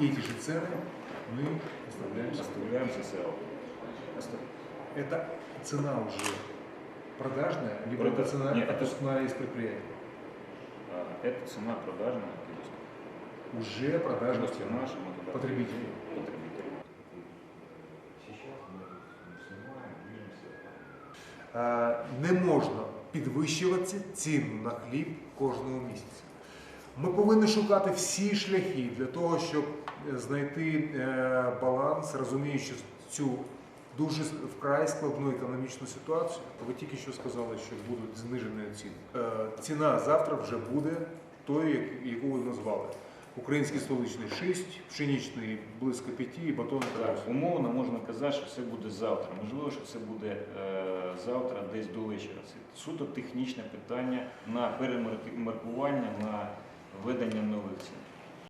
эти же цены мы оставляем. Оставляем ССЛ. Это цена уже продажная, либо Прода- это цена Нет, это- отпускная из предприятия? А, Это цена продажная Уже продажная Просто цена наша, мы туда- потребителю. потребителю. Е, Не можна підвищувати ціну на хліб кожного місяця. Ми повинні шукати всі шляхи для того, щоб е, знайти е, баланс, розуміючи цю дуже вкрай складну економічну ситуацію. Ви тільки що сказали, що будуть знижені ціни. Е, Ціна завтра вже буде тою, як- яку ви назвали. Український столичний 6, пшеничний близько 5 і батон Так, умовно можна казати, що це буде завтра. Можливо, що це буде е, завтра десь до вечора. Це суто технічне питання на перемаркування, на введення нових цін.